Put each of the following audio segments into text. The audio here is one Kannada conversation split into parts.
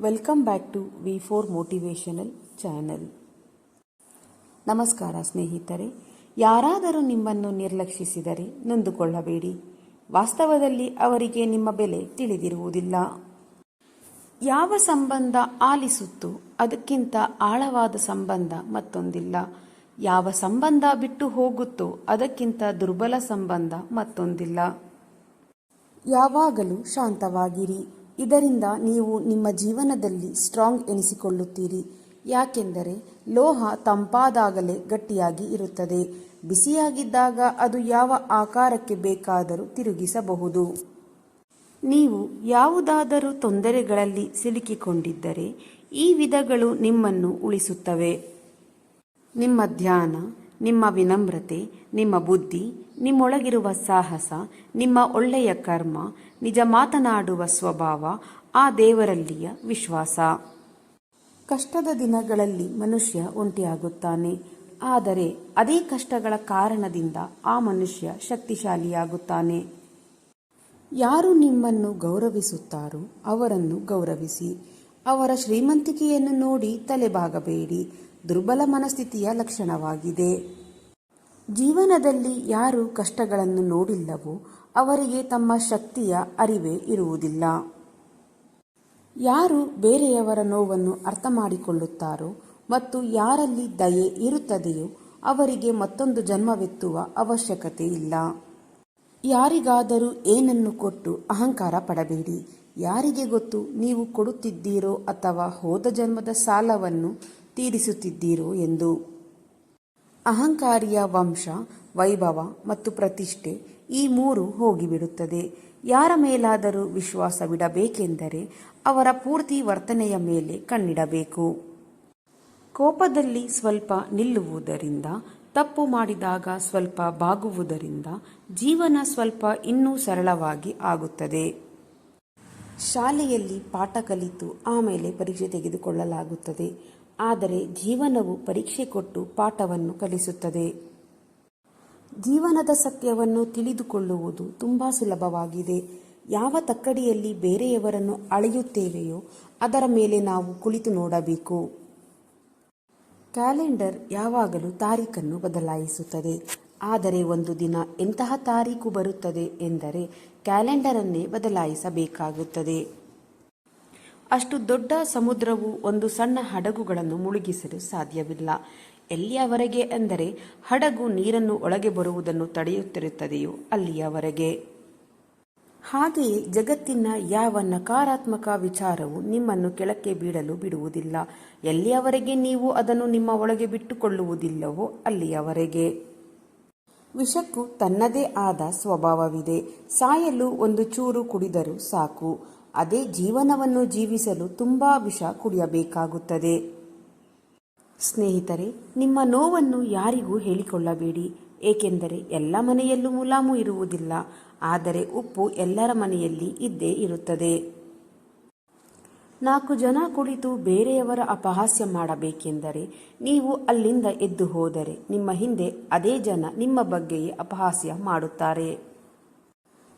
Welcome back to V four motivational channel ನಮಸ್ಕಾರ ಸ್ನೇಹಿತರೆ, ಯಾರಾದರೂ ನಿಮ್ಮನ್ನು ನಿರ್ಲಕ್ಷಿಸಿದರೆ ನೊಂದುಕೊಳ್ಳಬೇಡಿ. ವಾಸ್ತವದಲ್ಲಿ ಅವರಿಗೆ ನಿಮ್ಮ ಬೆಲೆ ತಿಳಿದಿರುವುದಿಲ್ಲ. ಯಾವ ಸಂಬಂಧ ಆಲಿಸುತ್ತೋ ಅದಕ್ಕಿಂತ ಆಳವಾದ ಸಂಬಂಧ ಮತ್ತೊಂದಿಲ್ಲ. ಯಾವ ಸಂಬಂಧ ಬಿಟ್ಟು ಹೋಗುತ್ತೋ ಅದಕ್ಕಿಂತ ದುರ್ಬಲ ಸಂಬಂಧ ಮತ್ತೊಂದಿಲ್ಲ. ಯಾವಾಗಲೂ ಶಾಂತವಾಗಿರಿ. ಇದರಿಂದ ನೀವು ನಿಮ್ಮ ಜೀವನದಲ್ಲಿ ಸ್ಟ್ರಾಂಗ್ ಎನಿಸಿಕೊಳ್ಳುತ್ತೀರಿ. ಯಾಕೆಂದರೆ ಲೋಹ ತಂಪಾದಾಗಲೇ ಗಟ್ಟಿಯಾಗಿ ಇರುತ್ತದೆ. ಬಿಸಿಯಾಗಿದ್ದಾಗ ಅದು ಯಾವ ಆಕಾರಕ್ಕೆ ಬೇಕಾದರೂ ತಿರುಗಿಸಬಹುದು. ನೀವು ಯಾವುದಾದರೂ ತೊಂದರೆಗಳಲ್ಲಿ ಸಿಲುಕಿಕೊಂಡಿದ್ದರೆ ಈ ವಿಧಗಳು ನಿಮ್ಮನ್ನು ಉಳಿಸುತ್ತವೆ. ನಿಮ್ಮ ಧ್ಯಾನ ನಿಮ್ಮ ವಿನಮ್ರತೆ, ನಿಮ್ಮ ಬುದ್ಧಿ, ನಿಮ್ಮೊಳಗಿರುವ ಸಾಹಸ, ನಿಮ್ಮ ಒಳ್ಳೆಯ ಕರ್ಮ, ನಿಜ ಮಾತನಾಡುವ ಸ್ವಭಾವ, ಆ ದೇವರಲ್ಲಿಯ ವಿಶ್ವಾಸ. ಕಷ್ಟದ ದಿನಗಳಲ್ಲಿ ಮನುಷ್ಯ ಒಂಟಿಯಾಗುತ್ತಾನೆ. ಆದರೆ ಅದೇ ಕಷ್ಟಗಳ ಕಾರಣದಿಂದ ಆ ಮನುಷ್ಯ ಶಕ್ತಿಶಾಲಿಯಾಗುತ್ತಾನೆ. ಯಾರು ನಿಮ್ಮನ್ನು ಗೌರವಿಸುತ್ತಾರೋ ಅವರನ್ನು ಗೌರವಿಸಿ. ಅವರ ಶ್ರೀಮಂತಿಕೆಯನ್ನು ನೋಡಿ ತಲೆಬಾಗಬೇಡಿ. ದುರ್ಬಲ ಮನಸ್ಥಿತಿಯ ಲಕ್ಷಣವಾಗಿದೆ. ಜೀವನದಲ್ಲಿ ಯಾರು ಕಷ್ಟಗಳನ್ನು ನೋಡಿಲ್ಲವೋ ಅವರಿಗೆ ತಮ್ಮ ಶಕ್ತಿಯ ಅರಿವೇ ಇರುವುದಿಲ್ಲ. ಯಾರು ಬೇರೆಯವರ ನೋವನ್ನು ಅರ್ಥ ಮಾಡಿಕೊಳ್ಳುತ್ತಾರೋ ಮತ್ತು ಯಾರಲ್ಲಿ ದಯೆ ಇರುತ್ತದೆಯೋ ಅವರಿಗೆ ಮತ್ತೊಂದು ಜನ್ಮವೆತ್ತುವ ಅವಶ್ಯಕತೆ ಇಲ್ಲ. ಯಾರಿಗಾದರೂ ಏನನ್ನು ಕೊಟ್ಟು ಅಹಂಕಾರ ಪಡಬೇಡಿ. ಯಾರಿಗೆ ಗೊತ್ತು ನೀವು ಕೊಡುತ್ತಿದ್ದೀರೋ ಅಥವಾ ಹೋದ ಜನ್ಮದ ಸಾಲವನ್ನು ತೀರಿಸುತ್ತಿದ್ದೀರೋ ಎಂದು. ಅಹಂಕಾರಿಯ ವಂಶ, ವೈಭವ ಮತ್ತು ಪ್ರತಿಷ್ಠೆ ಈ ಮೂರು ಹೋಗಿಬಿಡುತ್ತದೆ. ಯಾರ ಮೇಲಾದರೂ ವಿಶ್ವಾಸವಿಡಬೇಕೆಂದರೆ ಅವರ ಪೂರ್ತಿ ವರ್ತನೆಯ ಮೇಲೆ ಕಣ್ಣಿಡಬೇಕು. ಕೋಪದಲ್ಲಿ ಸ್ವಲ್ಪ ನಿಲ್ಲುವುದರಿಂದ, ತಪ್ಪು ಮಾಡಿದಾಗ ಸ್ವಲ್ಪ ಬಾಗುವುದರಿಂದ ಜೀವನ ಸ್ವಲ್ಪ ಇನ್ನೂ ಸರಳವಾಗಿ ಆಗುತ್ತದೆ. ಶಾಲೆಯಲ್ಲಿ ಪಾಠ ಕಲಿತು ಆಮೇಲೆ ಪರೀಕ್ಷೆ ತೆಗೆದುಕೊಳ್ಳಲಾಗುತ್ತದೆ. ಆದರೆ ಜೀವನವು ಪರೀಕ್ಷೆ ಕೊಟ್ಟು ಪಾಠವನ್ನು ಕಲಿಸುತ್ತದೆ. ಜೀವನದ ಸತ್ಯವನ್ನು ತಿಳಿದುಕೊಳ್ಳುವುದು ತುಂಬ ಸುಲಭವಾಗಿದೆ. ಯಾವ ತಕ್ಕಡಿಯಲ್ಲಿ ಬೇರೆಯವರನ್ನು ಅಳೆಯುತ್ತೇವೆಯೋ ಅದರ ಮೇಲೆ ನಾವು ಕುಳಿತು ನೋಡಬೇಕು. ಕ್ಯಾಲೆಂಡರ್ ಯಾವಾಗಲೂ ತಾರೀಖನ್ನು ಬದಲಾಯಿಸುತ್ತದೆ. ಆದರೆ ಒಂದು ದಿನ ಎಂತಹ ತಾರೀಖು ಬರುತ್ತದೆ ಎಂದರೆ ಕ್ಯಾಲೆಂಡರನ್ನೇ ಬದಲಾಯಿಸಬೇಕಾಗುತ್ತದೆ. ಅಷ್ಟು ದೊಡ್ಡ ಸಮುದ್ರವು ಒಂದು ಸಣ್ಣ ಹಡಗುಗಳನ್ನು ಮುಳುಗಿಸಲು ಸಾಧ್ಯವಿಲ್ಲ. ಎಲ್ಲಿಯವರೆಗೆ ಅಂದರೆ ಹಡಗು ನೀರನ್ನು ಒಳಗೆ ಬರುವುದನ್ನು ತಡೆಯುತ್ತಿರುತ್ತದೆಯೋ ಅಲ್ಲಿಯವರೆಗೆ. ಹಾಗೆಯೇ ಜಗತ್ತಿನ ಯಾವ ನಕಾರಾತ್ಮಕ ವಿಚಾರವು ನಿಮ್ಮನ್ನು ಕೆಳಕ್ಕೆ ಬೀಳಲು ಬಿಡುವುದಿಲ್ಲ. ಎಲ್ಲಿಯವರೆಗೆ ನೀವು ಅದನ್ನು ನಿಮ್ಮ ಒಳಗೆ ಬಿಟ್ಟುಕೊಳ್ಳುವುದಿಲ್ಲವೋ ಅಲ್ಲಿಯವರೆಗೆ. ವಿಷಕ್ಕೂ ತನ್ನದೇ ಆದ ಸ್ವಭಾವವಿದೆ. ಸಾಯಲು ಒಂದು ಚೂರು ಕುಡಿದರೂ ಸಾಕು. ಅದೇ ಜೀವನವನ್ನು ಜೀವಿಸಲು ತುಂಬಾ ವಿಷ ಕುಡಿಯಬೇಕಾಗುತ್ತದೆ. ಸ್ನೇಹಿತರೆ, ನಿಮ್ಮ ನೋವನ್ನು ಯಾರಿಗೂ ಹೇಳಿಕೊಳ್ಳಬೇಡಿ. ಏಕೆಂದರೆ ಎಲ್ಲ ಮನೆಯಲ್ಲೂ ಮುಲಾಮು ಇರುವುದಿಲ್ಲ. ಆದರೆ ಉಪ್ಪು ಎಲ್ಲರ ಮನೆಯಲ್ಲಿ ಇದ್ದೇ ಇರುತ್ತದೆ. ನಾಲ್ಕು ಜನ ಕುಳಿತು ಬೇರೆಯವರ ಅಪಹಾಸ್ಯ ಮಾಡಬೇಕೆಂದರೆ ನೀವು ಅಲ್ಲಿಂದ ಎದ್ದು ಹೋದರೆ ನಿಮ್ಮ ಹಿಂದೆ ಅದೇ ಜನ ನಿಮ್ಮ ಬಗ್ಗೆಯೇ ಅಪಹಾಸ್ಯ ಮಾಡುತ್ತಾರೆ.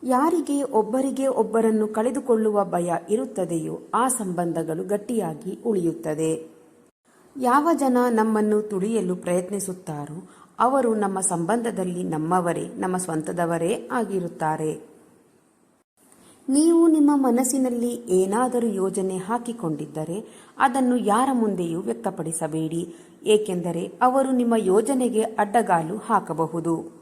ಯಾರಿಗೆ ಒಬ್ಬರಿಗೆ ಒಬ್ಬರನ್ನು ಕಳೆದುಕೊಳ್ಳುವ ಭಯ ಇರುತ್ತದೆಯೋ ಆ ಸಂಬಂಧಗಳು ಗಟ್ಟಿಯಾಗಿ ಉಳಿಯುತ್ತದೆ. ಯಾವ ಜನ ನಮ್ಮನ್ನು ತುಳಿಯಲು ಪ್ರಯತ್ನಿಸುತ್ತಾರೋ ಅವರು ನಮ್ಮ ಸಂಬಂಧದಲ್ಲಿ ನಮ್ಮವರೇ, ನಮ್ಮ ಸ್ವಂತದವರೇ ಆಗಿರುತ್ತಾರೆ. ನೀವು ನಿಮ್ಮ ಮನಸ್ಸಿನಲ್ಲಿ ಏನಾದರೂ ಯೋಜನೆ ಹಾಕಿಕೊಂಡಿದ್ದರೆ ಅದನ್ನು ಯಾರ ಮುಂದೆಯೂ ವ್ಯಕ್ತಪಡಿಸಬೇಡಿ, ಏಕೆಂದರೆ ಅವರು ನಿಮ್ಮ ಯೋಜನೆಗೆ ಅಡ್ಡಗಾಲು ಹಾಕಬಹುದು.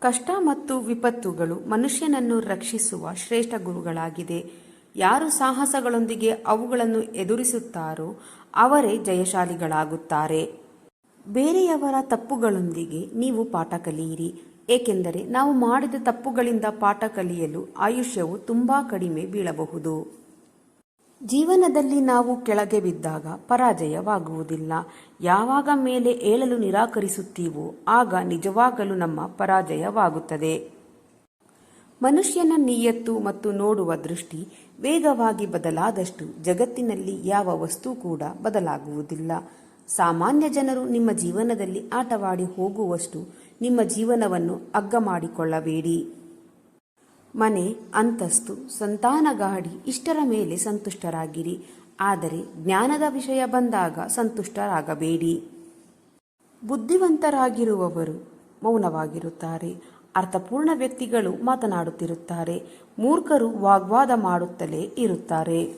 ಕಷ್ಟ ಮತ್ತು ವಿಪತ್ತುಗಳು ಮನುಷ್ಯನನ್ನು ರಕ್ಷಿಸುವ ಶ್ರೇಷ್ಠ ಗುರುಗಳಾಗಿದೆ. ಯಾರು ಸಾಹಸಗಳೊಂದಿಗೆ ಅವುಗಳನ್ನು ಎದುರಿಸುತ್ತಾರೋ ಅವರೇ ಜಯಶಾಲಿಗಳಾಗುತ್ತಾರೆ. ಬೇರೆಯವರ ತಪ್ಪುಗಳೊಂದಿಗೆ ನೀವು ಪಾಠ ಕಲಿಯಿರಿ. ಏಕೆಂದರೆ ನಾವು ಮಾಡಿದ ತಪ್ಪುಗಳಿಂದ ಪಾಠ ಕಲಿಯಲು ಆಯುಷ್ಯವು ತುಂಬಾ ಕಡಿಮೆ ಬೀಳಬಹುದು. ಜೀವನದಲ್ಲಿ ನಾವು ಕೆಳಗೆ ಬಿದ್ದಾಗ ಪರಾಜಯವಾಗುವುದಿಲ್ಲ. ಯಾವಾಗ ಮೇಲೆ ಏಳಲು ನಿರಾಕರಿಸುತ್ತೀವೋ ಆಗ ನಿಜವಾಗಲು ನಮ್ಮ ಪರಾಜಯವಾಗುತ್ತದೆ. ಮನುಷ್ಯನ ನಿಯತ್ತು ಮತ್ತು ನೋಡುವ ದೃಷ್ಟಿ ವೇಗವಾಗಿ ಬದಲಾದಷ್ಟು ಜಗತ್ತಿನಲ್ಲಿ ಯಾವ ವಸ್ತು ಕೂಡ ಬದಲಾಗುವುದಿಲ್ಲ. ಸಾಮಾನ್ಯ ಜನರು ನಿಮ್ಮ ಜೀವನದಲ್ಲಿ ಆಟವಾಡಿ ಹೋಗುವಷ್ಟು ನಿಮ್ಮ ಜೀವನವನ್ನು ಅಗ್ಗ ಮಾಡಿಕೊಳ್ಳಬೇಡಿ ಮನೆ, ಅಂತಸ್ತು ಸಂತಾನ ಗಾಡಿ ಇಷ್ಟರ ಮೇಲೆ ಸಂತುಷ್ಟರಾಗಿರಿ. ಆದರೆ ಜ್ಞಾನದ ವಿಷಯ ಬಂದಾಗ ಸಂತುಷ್ಟರಾಗಬೇಡಿ. ಬುದ್ಧಿವಂತರಾಗಿರುವವರು ಮೌನವಾಗಿರುತ್ತಾರೆ. ಅರ್ಥಪೂರ್ಣ ವ್ಯಕ್ತಿಗಳು ಮಾತನಾಡುತ್ತಿರುತ್ತಾರೆ. ಮೂರ್ಖರು ವಾಗ್ವಾದ ಮಾಡುತ್ತಲೇ ಇರುತ್ತಾರೆ.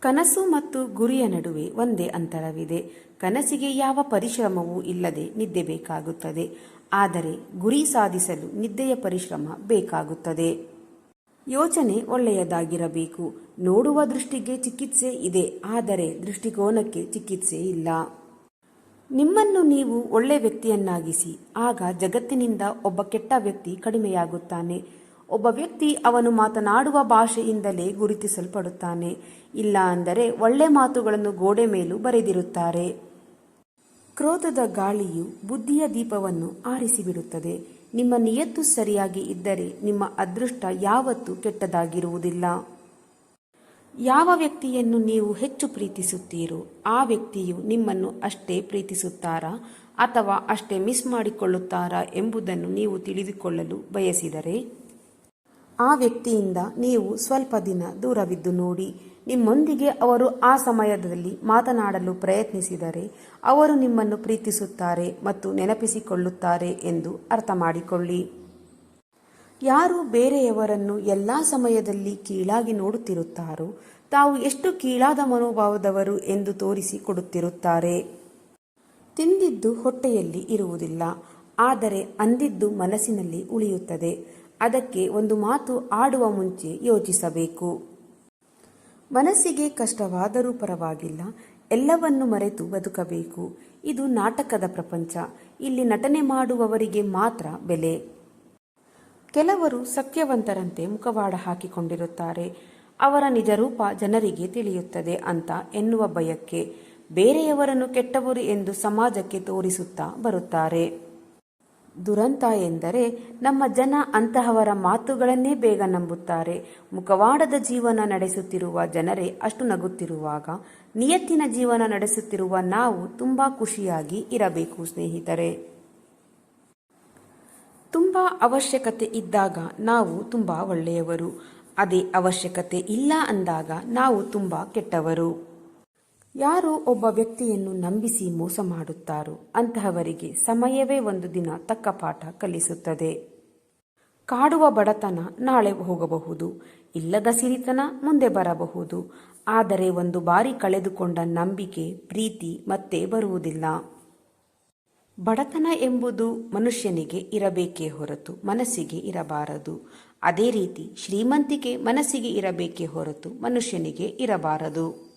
ಕನಸು ಮತ್ತು ಗುರಿಯ ನಡುವೆ ಒಂದೇ ಅಂತರವಿದೆ. ಕನಸಿಗೆ ಯಾವ ಪರಿಶ್ರಮವೂ ಇಲ್ಲದೆ ನಿದ್ದೆ ಬೇಕಾಗುತ್ತದೆ. ಆದರೆ ಗುರಿ ಸಾಧಿಸಲು ನಿದ್ದೆಯ ಪರಿಶ್ರಮ ಬೇಕಾಗುತ್ತದೆ. ಯೋಚನೆ ಒಳ್ಳೆಯದಾಗಿರಬೇಕು. ನೋಡುವ ದೃಷ್ಟಿಗೆ ಚಿಕಿತ್ಸೆ ಇದೆ, ಆದರೆ ದೃಷ್ಟಿಕೋನಕ್ಕೆ ಚಿಕಿತ್ಸೆ ಇಲ್ಲ. ನಿಮ್ಮನ್ನು ನೀವು ಒಳ್ಳೆ ವ್ಯಕ್ತಿಯನ್ನಾಗಿಸಿ, ಆಗ ಜಗತ್ತಿನಿಂದ ಒಬ್ಬ ಕೆಟ್ಟ ವ್ಯಕ್ತಿ ಕಡಿಮೆಯಾಗುತ್ತಾನೆ. ಒಬ್ಬ ವ್ಯಕ್ತಿ ಅವನು ಮಾತನಾಡುವ ಭಾಷೆಯಿಂದಲೇ ಗುರುತಿಸಲ್ಪಡುತ್ತಾನೆ. ಇಲ್ಲ ಅಂದರೆ ಒಳ್ಳೆ ಮಾತುಗಳನ್ನು ಗೋಡೆ ಮೇಲೂ ಬರೆದಿರುತ್ತಾರೆ. ಕ್ರೋಧದ ಗಾಳಿಯು ಬುದ್ಧಿಯ ದೀಪವನ್ನು ಆರಿಸಿಬಿಡುತ್ತದೆ. ನಿಮ್ಮ ನಿಯತ್ತು ಸರಿಯಾಗಿ ಇದ್ದರೆ ನಿಮ್ಮ ಅದೃಷ್ಟ ಯಾವತ್ತೂ ಕೆಟ್ಟದಾಗಿರುವುದಿಲ್ಲ. ಯಾವ ವ್ಯಕ್ತಿಯನ್ನು ನೀವು ಹೆಚ್ಚು ಪ್ರೀತಿಸುತ್ತೀರೋ, ಆ ವ್ಯಕ್ತಿಯು ನಿಮ್ಮನ್ನು ಅಷ್ಟೇ ಪ್ರೀತಿಸುತ್ತಾರಾ ಅಥವಾ ಅಷ್ಟೇ ಮಿಸ್ ಮಾಡಿಕೊಳ್ಳುತ್ತಾರಾ ಎಂಬುದನ್ನು ನೀವು ತಿಳಿದುಕೊಳ್ಳಲು ಬಯಸಿದರೆ? ಆ ವ್ಯಕ್ತಿಯಿಂದ ನೀವು ಸ್ವಲ್ಪ ದಿನ ದೂರವಿದ್ದು ನೋಡಿ. ನಿಮ್ಮೊಂದಿಗೆ ಅವರು ಆ ಸಮಯದಲ್ಲಿ ಮಾತನಾಡಲು ಪ್ರಯತ್ನಿಸಿದರೆ ಅವರು ನಿಮ್ಮನ್ನು ಪ್ರೀತಿಸುತ್ತಾರೆ ಮತ್ತು ನೆನಪಿಸಿಕೊಳ್ಳುತ್ತಾರೆ ಎಂದು ಅರ್ಥ ಮಾಡಿಕೊಳ್ಳಿ ಯಾರು ಬೇರೆಯವರನ್ನು ಎಲ್ಲ ಸಮಯದಲ್ಲಿ ಕೀಳಾಗಿ ನೋಡುತ್ತಿರುತ್ತಾರೋ, ತಾವು ಎಷ್ಟು ಕೀಳಾದ ಮನೋಭಾವದವರು ಎಂದು ತೋರಿಸಿ ಕೊಡುತ್ತಿರುತ್ತಾರೆ. ತಿಂದಿದ್ದು ಹೊಟ್ಟೆಯಲ್ಲಿ ಇರುವುದಿಲ್ಲ, ಆದರೆ ಅಂದಿದ್ದು ಮನಸ್ಸಿನಲ್ಲಿ ಉಳಿಯುತ್ತದೆ. ಅದಕ್ಕೆ ಒಂದು ಮಾತು ಆಡುವ ಮುಂಚೆ ಯೋಚಿಸಬೇಕು. ಮನಸ್ಸಿಗೆ ಕಷ್ಟವಾದರೂ ಪರವಾಗಿಲ್ಲ, ಎಲ್ಲವನ್ನು ಮರೆತು ಬದುಕಬೇಕು. ಇದು ನಾಟಕದ ಪ್ರಪಂಚ, ಇಲ್ಲಿ ನಟನೆ ಮಾಡುವವರಿಗೆ ಮಾತ್ರ ಬೆಲೆ. ಕೆಲವರು ಸತ್ಯವಂತರಂತೆ ಮುಖವಾಡ ಹಾಕಿಕೊಂಡಿರುತ್ತಾರೆ, ಅವರ ನಿಜರೂಪ ಜನರಿಗೆ ತಿಳಿಯುತ್ತದೆ ಅಂತ ಎನ್ನುವ ಭಯಕ್ಕೆ ಬೇರೆಯವರನ್ನು ಕೆಟ್ಟವರು ಎಂದು ಸಮಾಜಕ್ಕೆ ತೋರಿಸುತ್ತಾ ಬರುತ್ತಾರೆ. ದುರಂತ ಎಂದರೆ ನಮ್ಮ ಜನ ಅಂತಹವರ ಮಾತುಗಳನ್ನೇ ಬೇಗ ನಂಬುತ್ತಾರೆ. ಮುಖವಾಡದ ಜೀವನ ನಡೆಸುತ್ತಿರುವ ಜನರೇ ಅಷ್ಟು ನಗುತ್ತಿರುವಾಗ, ನಿಯತ್ತಿನ ಜೀವನ ನಡೆಸುತ್ತಿರುವ ನಾವು ತುಂಬಾ ಖುಷಿಯಾಗಿ ಇರಬೇಕು, ಸ್ನೇಹಿತರೆ. ತುಂಬ ಅವಶ್ಯಕತೆ ಇದ್ದಾಗ ನಾವು ತುಂಬ ಒಳ್ಳೆಯವರು. ಅದೇ ಅವಶ್ಯಕತೆ ಇಲ್ಲ ಅಂದಾಗ ನಾವು ತುಂಬ ಕೆಟ್ಟವರು. ಯಾರು ಒಬ್ಬ ವ್ಯಕ್ತಿಯನ್ನು ನಂಬಿಸಿ ಮೋಸ ಮಾಡುತ್ತಾರೋ ಅಂತಹವರಿಗೆ ಸಮಯವೇ ಒಂದು ದಿನ ತಕ್ಕ ಪಾಠ ಕಲಿಸುತ್ತದೆ. ಕಾಡುವ ಬಡತನ ನಾಳೆ ಹೋಗಬಹುದು, ಇಲ್ಲದ ಸಿರಿತನ ಮುಂದೆ ಬರಬಹುದು, ಆದರೆ ಒಂದು ಬಾರಿ ಕಳೆದುಕೊಂಡ ನಂಬಿಕೆ, ಪ್ರೀತಿ ಮತ್ತೆ ಬರುವುದಿಲ್ಲ. ಬಡತನ ಎಂಬುದು ಮನುಷ್ಯನಿಗೆ ಇರಬೇಕೇ ಹೊರತು ಮನಸ್ಸಿಗೆ ಇರಬಾರದು. ಅದೇ ರೀತಿ ಶ್ರೀಮಂತಿಕೆ ಮನಸ್ಸಿಗೆ ಇರಬೇಕೇ ಹೊರತು ಮನುಷ್ಯನಿಗೆ ಇರಬಾರದು.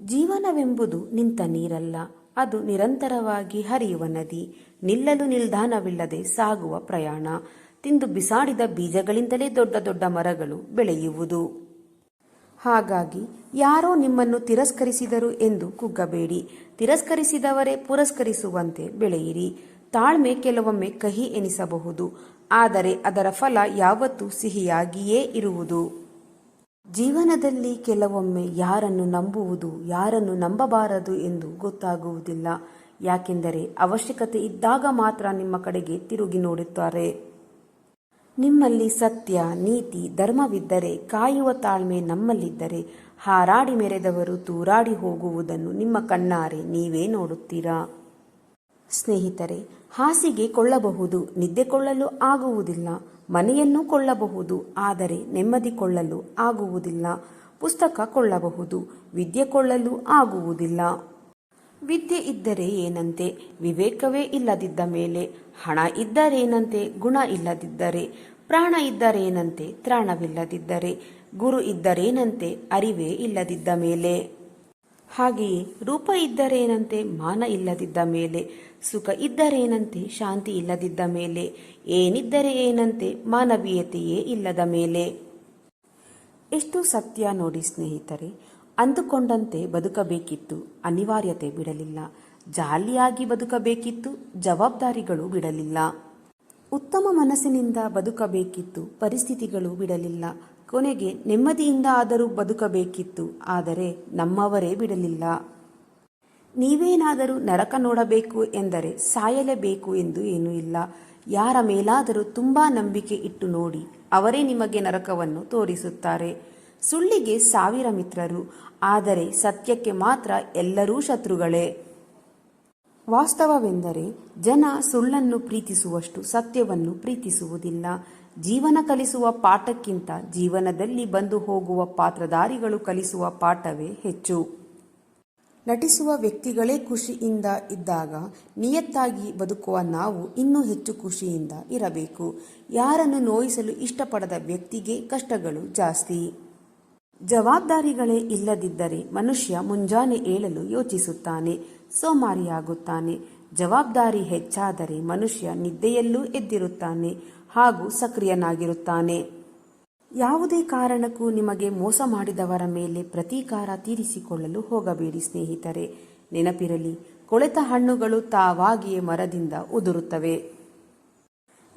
ಜೀವನವೆಂಬುದು ನಿಂತ ನೀರಲ್ಲ, ಅದು ನಿರಂತರವಾಗಿ ಹರಿಯುವ ನದಿ. ನಿಲ್ಲಲು ನಿಲ್ದಾಣವಿಲ್ಲದೆ ಸಾಗುವ ಪ್ರಯಾಣ. ತಿಂದು ಬಿಸಾಡಿದ ಬೀಜಗಳಿಂದಲೇ ದೊಡ್ಡ ದೊಡ್ಡ ಮರಗಳು ಬೆಳೆಯುವುದು. ಹಾಗಾಗಿ ಯಾರೋ ನಿಮ್ಮನ್ನು ತಿರಸ್ಕರಿಸಿದರು ಎಂದು ಕುಗ್ಗಬೇಡಿ. ತಿರಸ್ಕರಿಸಿದವರೇ ಪುರಸ್ಕರಿಸುವಂತೆ ಬೆಳೆಯಿರಿ. ತಾಳ್ಮೆ ಕೆಲವೊಮ್ಮೆ ಕಹಿ ಎನಿಸಬಹುದು. ಆದರೆ ಅದರ ಫಲ ಯಾವತ್ತೂ ಸಿಹಿಯಾಗಿಯೇ ಇರುವುದು. ಜೀವನದಲ್ಲಿ ಕೆಲವೊಮ್ಮೆ ಯಾರನ್ನು ನಂಬುವುದು, ಯಾರನ್ನು ನಂಬಬಾರದು ಎಂದು ಗೊತ್ತಾಗುವುದಿಲ್ಲ. ಯಾಕೆಂದರೆ ಅವಶ್ಯಕತೆ ಇದ್ದಾಗ ಮಾತ್ರ ನಿಮ್ಮ ಕಡೆಗೆ ತಿರುಗಿ ನೋಡುತ್ತಾರೆ. ನಿಮ್ಮಲ್ಲಿ ಸತ್ಯ, ನೀತಿ, ಧರ್ಮವಿದ್ದರೆ ಕಾಯುವ ತಾಳ್ಮೆ ನಮ್ಮಲ್ಲಿದ್ದರೆ ಹಾರಾಡಿ ಮೆರೆದವರು ತೂರಾಡಿ ಹೋಗುವುದನ್ನು ನಿಮ್ಮ ಕಣ್ಣಾರೆ ನೀವೇ ನೋಡುತ್ತೀರಾ? ಸ್ನೇಹಿತರೆ, ಹಾಸಿಗೆ ಕೊಳ್ಳಬಹುದು, ನಿದ್ದೆ ಕೊಳ್ಳಲು ಆಗುವುದಿಲ್ಲ, ಮನೆಯನ್ನು ಕೊಳ್ಳಬಹುದು, ಆದರೆ ನೆಮ್ಮದಿ ಕೊಳ್ಳಲು ಆಗುವುದಿಲ್ಲ, ಪುಸ್ತಕ ಕೊಳ್ಳಬಹುದು, ವಿದ್ಯೆ ಕೊಳ್ಳಲು ಆಗುವುದಿಲ್ಲ. ವಿದ್ಯೆ ಇದ್ದರೆ ಏನಂತೆ? ವಿವೇಕವೇ ಇಲ್ಲದಿದ್ದ ಮೇಲೆ, ಹಣ ಇದ್ದರೇನಂತೆ? ಗುಣ ಇಲ್ಲದಿದ್ದರೆ, ಪ್ರಾಣ ಇದ್ದರೇನಂತೆ? ತ್ರಾಣವಿಲ್ಲದಿದ್ದರೆ, ಗುರು ಇದ್ದರೇನಂತೆ? ಅರಿವೇ ಇಲ್ಲದಿದ್ದ ಮೇಲೆ. ಹಾಗೆಯೇ ರೂಪ ಇದ್ದರೇನಂತೆ ಮಾನ ಇಲ್ಲದಿದ್ದ ಮೇಲೆ, ಸುಖ ಇದ್ದರೇನಂತೆ ಶಾಂತಿ ಇಲ್ಲದಿದ್ದ ಮೇಲೆ, ಏನಿದ್ದರೆ ಏನಂತೆ ಮಾನವೀಯತೆಯೇ ಇಲ್ಲದ ಮೇಲೆ. ಎಷ್ಟು ಸತ್ಯ ನೋಡಿ ಸ್ನೇಹಿತರೆ, ಅಂದುಕೊಂಡಂತೆ ಬದುಕಬೇಕಿತ್ತು, ಅನಿವಾರ್ಯತೆ ಬಿಡಲಿಲ್ಲ, ಜಾಲಿಯಾಗಿ ಬದುಕಬೇಕಿತ್ತು, ಜವಾಬ್ದಾರಿಗಳು ಬಿಡಲಿಲ್ಲ. ಉತ್ತಮ ಮನಸ್ಸಿನಿಂದ ಬದುಕಬೇಕಿತ್ತು, ಪರಿಸ್ಥಿತಿಗಳು ಬಿಡಲಿಲ್ಲ ಕೊನೆಗೆ ನೆಮ್ಮದಿಯಿಂದ ಆದರೂ ಬದುಕಬೇಕಿತ್ತು, ಆದರೆ ನಮ್ಮವರೇ ಬಿಡಲಿಲ್ಲ. ನೀವೇನಾದರೂ ನರಕ ನೋಡಬೇಕು ಎಂದರೆ ಸಾಯಲೇಬೇಕು ಎಂದು ಏನೂ ಇಲ್ಲ. ಯಾರ ಮೇಲಾದರೂ ತುಂಬಾ ನಂಬಿಕೆ ಇಟ್ಟು ನೋಡಿ, ಅವರೇ ನಿಮಗೆ ನರಕವನ್ನು ತೋರಿಸುತ್ತಾರೆ. ಸುಳ್ಳಿಗೆ ಸಾವಿರ ಮಿತ್ರರು, ಆದರೆ ಸತ್ಯಕ್ಕೆ ಮಾತ್ರ ಎಲ್ಲರೂ ಶತ್ರುಗಳೇ. ವಾಸ್ತವವೆಂದರೆ ಜನ ಸುಳ್ಳನ್ನು ಪ್ರೀತಿಸುವಷ್ಟು ಸತ್ಯವನ್ನು ಪ್ರೀತಿಸುವುದಿಲ್ಲ. ಜೀವನ ಕಲಿಸುವ ಪಾಠಕ್ಕಿಂತ ಜೀವನದಲ್ಲಿ ಬಂದು ಹೋಗುವ ಪಾತ್ರಧಾರಿಗಳು ಕಲಿಸುವ ಪಾಠವೇ ಹೆಚ್ಚು. ನಟಿಸುವ ವ್ಯಕ್ತಿಗಳೇ ಖುಷಿಯಿಂದ ಇದ್ದಾಗ ನಿಯತ್ತಾಗಿ ಬದುಕುವ ನಾವು ಇನ್ನೂ ಹೆಚ್ಚು ಖುಷಿಯಿಂದ ಇರಬೇಕು. ಯಾರನ್ನು ನೋಯಿಸಲು ಇಷ್ಟಪಡದ ವ್ಯಕ್ತಿಗೆ ಕಷ್ಟಗಳು ಜಾಸ್ತಿ. ಜವಾಬ್ದಾರಿಗಳೇ ಇಲ್ಲದಿದ್ದರೆ ಮನುಷ್ಯ ಮುಂಜಾನೆ ಏಳಲು ಯೋಚಿಸುತ್ತಾನೆ, ಸೋಮಾರಿಯಾಗುತ್ತಾನೆ. ಜವಾಬ್ದಾರಿ ಹೆಚ್ಚಾದರೆ ಮನುಷ್ಯ ನಿದ್ದೆಯಲ್ಲೂ ಎದ್ದಿರುತ್ತಾನೆ ಹಾಗೂ ಸಕ್ರಿಯನಾಗಿರುತ್ತಾನೆ. ಯಾವುದೇ ಕಾರಣಕ್ಕೂ ನಿಮಗೆ ಮೋಸ ಮಾಡಿದವರ ಮೇಲೆ ಪ್ರತೀಕಾರ ತೀರಿಸಿಕೊಳ್ಳಲು ಹೋಗಬೇಡಿ ಸ್ನೇಹಿತರೆ. ನೆನಪಿರಲಿ, ಕೊಳೆತ ಹಣ್ಣುಗಳು ತಾವಾಗಿಯೇ ಮರದಿಂದ ಉದುರುತ್ತವೆ.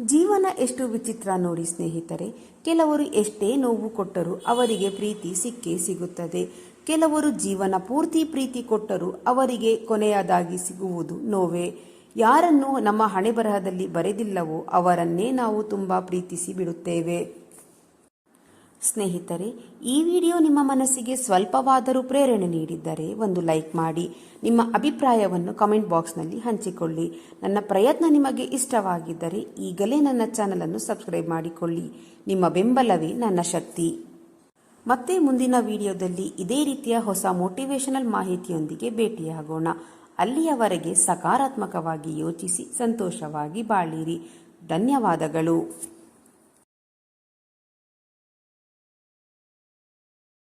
ಜೀವನ ಎಷ್ಟು ವಿಚಿತ್ರ ನೋಡಿ ಸ್ನೇಹಿತರೆ. ಕೆಲವರು ಎಷ್ಟೇ ನೋವು ಕೊಟ್ಟರೂ ಅವರಿಗೆ ಪ್ರೀತಿ ಸಿಕ್ಕೇ ಸಿಗುತ್ತದೆ. ಕೆಲವರು ಜೀವನ ಪೂರ್ತಿ ಪ್ರೀತಿ ಕೊಟ್ಟರೂ ಅವರಿಗೆ ಕೊನೆಯದಾಗಿ ಸಿಗುವುದು ನೋವೇ. ಯಾರನ್ನು ನಮ್ಮ ಹಣೆಬರಹದಲ್ಲಿ ಬರೆದಿಲ್ಲವೋ ಅವರನ್ನೇ ನಾವು ತುಂಬ ಪ್ರೀತಿಸಿ ಬಿಡುತ್ತೇವೆ. ಸ್ನೇಹಿತರೆ, ಈ ವಿಡಿಯೋ ನಿಮ್ಮ ಮನಸ್ಸಿಗೆ ಸ್ವಲ್ಪವಾದರೂ ಪ್ರೇರಣೆ ನೀಡಿದ್ದರೆ ಒಂದು ಲೈಕ್ ಮಾಡಿ. ನಿಮ್ಮ ಅಭಿಪ್ರಾಯವನ್ನು ಕಮೆಂಟ್ ಬಾಕ್ಸ್ನಲ್ಲಿ ಹಂಚಿಕೊಳ್ಳಿ. ನನ್ನ ಪ್ರಯತ್ನ ನಿಮಗೆ ಇಷ್ಟವಾಗಿದ್ದರೆ ಈಗಲೇ ನನ್ನ ಚಾನಲನ್ನು ಸಬ್ಸ್ಕ್ರೈಬ್ ಮಾಡಿಕೊಳ್ಳಿ. ನಿಮ್ಮ ಬೆಂಬಲವೇ ನನ್ನ ಶಕ್ತಿ. ಮತ್ತೆ ಮುಂದಿನ ವಿಡಿಯೋದಲ್ಲಿ ಇದೇ ರೀತಿಯ ಹೊಸ ಮೋಟಿವೇಶನಲ್ ಮಾಹಿತಿಯೊಂದಿಗೆ ಭೇಟಿಯಾಗೋಣ. ಅಲ್ಲಿಯವರೆಗೆ ಸಕಾರಾತ್ಮಕವಾಗಿ ಯೋಚಿಸಿ, ಸಂತೋಷವಾಗಿ ಬಾಳಿರಿ. ಧನ್ಯವಾದಗಳು.